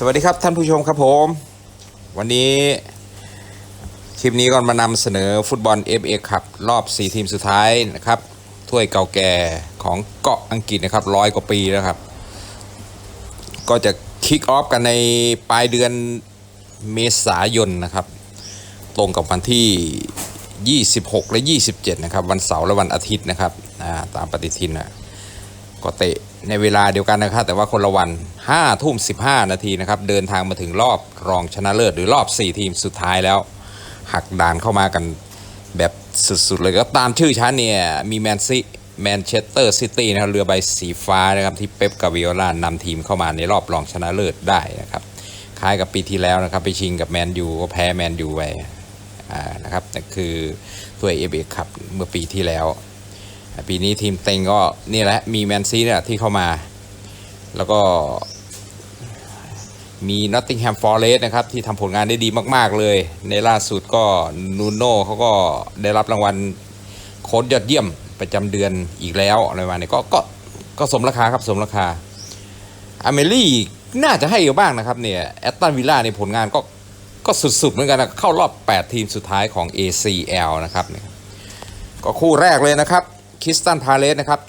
สวัสดีครับท่านผู้ชมครับผม วันนี้คลิปนี้ก็มานำเสนอฟุตบอล FA ครับรอบ 4 ทีมสุดท้ายนะครับถ้วยเก่าแก่ของเกาะอังกฤษนะครับร้อยกว่าปีแล้วครับ ก็จะคิกออฟกันในปลายเดือนเมษายนนะครับ ตรงกับวันที่ 26 และ 27 นะครับ วันเสาร์และวันอาทิตย์นะครับตามปฏิทินนะ ก็เตะในเวลาเดียวกันนะครับ แต่ว่าคนละวัน5ทุ่ม15 นาทีนะครับ เดินทางมาถึงรอบรองชนะเลิศหรือรอบ 4 ทีมสุดท้ายแล้ว หักด่านเข้ามากันแบบสุดๆเลยก็ตามชื่อชั้นเนี่ย มีแมนซีแมนเชสเตอร์ซิตี้นะครับเรือใบสีฟ้านะครับ ที่เป๊ปกาวิโอลานำทีมเข้ามาในรอบรองชนะเลิศได้นะครับ คล้ายกับปีที่แล้วนะครับ ไปชิงกับแมนยูก็แพ้แมนยูไปนะครับนั่นคือถ้วยเอเบคัพเมื่อปีที่แล้ว ปีนี้ทีมเต็งก็นี่แหละมีแมนซีเนี่ยที่เข้ามา แล้วก็มีนอตติงแฮมฟอร์เรสนะครับ ที่ทำผลงานได้ดีมาก ๆ เลย ในล่าสุดก็นูโน่เขาก็ได้รับรางวัลโค้ชยอดเยี่ยมประจำเดือนอีกแล้วอะไรประมาณนี้ก็ก็ก็สมราคาครับสมราคาอเมลี่น่าจะให้อยู่บ้างนะครับเนี่ยแอตตันวิลล่าในผลงานก็ก็สุด ๆ เหมือนกันนะเข้ารอบ 8 ทีมสุดท้ายของ ACL นะครับเนี่ยก็คู่แรกเลยนะครับ คริสตันพาเลสนะครับ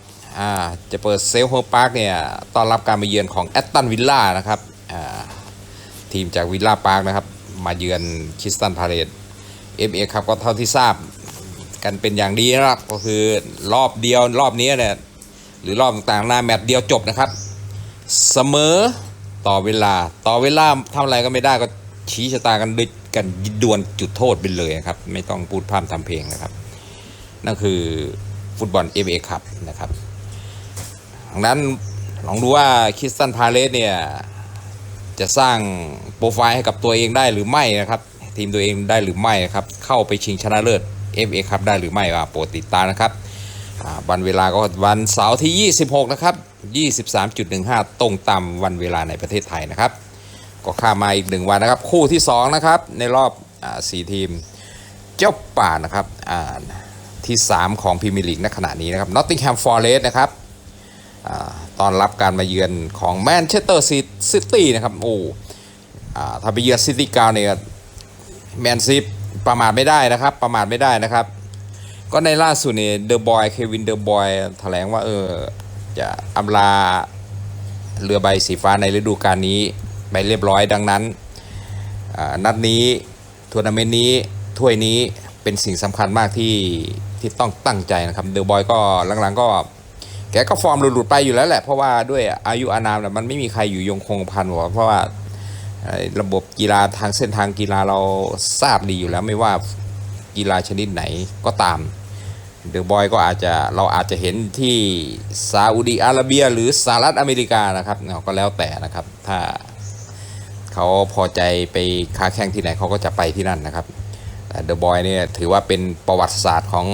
จะเปิดเซลโฮพาร์คเนี่ยต้อนรับการมาเยือนของแอตตันวิลล่านะครับทีมจากวิลล่าพาร์คนะครับ มาเยือนคริสตันพาเลสเอฟเอครับก็เท่าที่ทราบกันเป็นอย่างดีนะครับก็คือรอบเดียวรอบนี้เนี่ยหรือรอบต่างๆหน้าแมตช์เดียวจบนะครับเสมอต่อเวลาต่อเวลาทำอะไรก็ไม่ได้ก็ชี้ชะตากันด้วยกันดวลจุดโทษไปเลยนะครับ ไม่ต้องพูดพร่ำทำเพลงนะครับ นั่นคือ ฟุตบอล FA ครับนะครับดังนั้นลองดูว่าคิสตันพาเลสเนี่ย จะสร้างโปรไฟล์ให้กับตัวเองได้หรือไม่นะครับ ทีมตัวเองได้หรือไม่นะครับ เข้าไปชิงชนะเลิศ FA ครับได้หรือไม่อ่าโปรดติดตามนะครับวันเวลาก็วันเสาร์ที่ 26 นะครับ 23.15 ตรงตามวันเวลาในประเทศไทยนะครับ ก็ข้ามมาอีกหนึ่งวันนะครับ คู่ที่ 2 นะครับ ในรอบอ่า4ทีม เจ้าป่านะครับอ่า ที่ 3 ของพรีเมียร์ลีกณขณะนี้นะครับ Nottingham Forest นะครับอตอนรับการมาเยือนของแมนเชสเตอร์ซิตี้นะครับโอ้อ่าถ้าไปเยือนซิตี้กาวเนี่ยแมนซีประมาทไม่ได้นะครับ ประมาทไม่ได้นะครับ ก็ในล่าสุดเนี่ยเดอะบอยเควินเดอะบอยแถลงว่าเออจะอำลาเรือใบสีฟ้าในฤดูกาลนี้ไปเรียบร้อยดังนั้นนัดนี้ทัวร์นาเมนต์นี้ถ้วยนี้เป็นสิ่งสำคัญมากที่ ที่ต้องตั้งใจนะครับเดอะบอยก็หลังๆก็ แกก็ฟอร์มหลุดๆไปอยู่แล้วแหละเพราะว่าด้วยอายุอานามเนี่ยมันไม่มีใครอยู่ยงคงพันหรอกเพราะว่าระบบกีฬาทางเส้นทางกีฬาเราทราบดีอยู่แล้วไม่ว่ากีฬาชนิดไหนก็ตามเดอะบอยก็อาจจะเราอาจจะเห็นที่ซาอุดีอาระเบีย หรือสหรัฐอเมริกานะครับเนาะก็แล้วแต่นะครับ ถ้าเขาพอใจไปค้าแข่งที่ไหนเขาก็จะไปที่นั่นนะครับเดอะบอยเนี่ยถือว่าเป็นประวัติศาสตร์ของ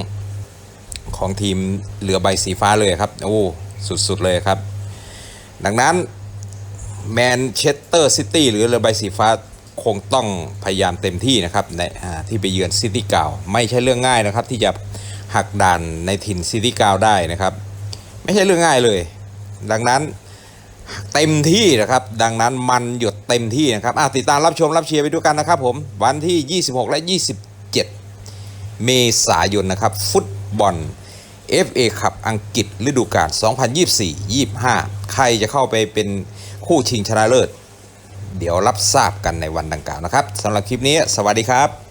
ของทีมเรือใบสีฟ้าเลยครับ โอ้ สุด ๆ เลยครับ ดังนั้นแมนเชสเตอร์ซิตี้หรือเรือใบสีฟ้าคงต้องพยายามเต็มที่นะครับในที่ไปเยือนซิตี้เก่าไม่ใช่เรื่องง่ายนะครับ ที่จะหักด่านในถิ่นซิตี้เก่าได้นะครับ ไม่ใช่เรื่องง่ายเลย ดังนั้นเต็มที่นะครับ ดังนั้นมันหยดเต็มที่นะครับติดตามรับชมรับเชียร์ไปด้วยกันนะครับผมวันที่ 26 และ 27 เมษายนนะครับฟุต บอล FA คัพอังกฤษฤดูกาล 2024-25 ใครจะเข้าไปเป็นคู่ชิงชนะเลิศ เดี๋ยวรับทราบกันในวันดังกล่าวนะครับสำหรับคลิปนี้ สวัสดีครับ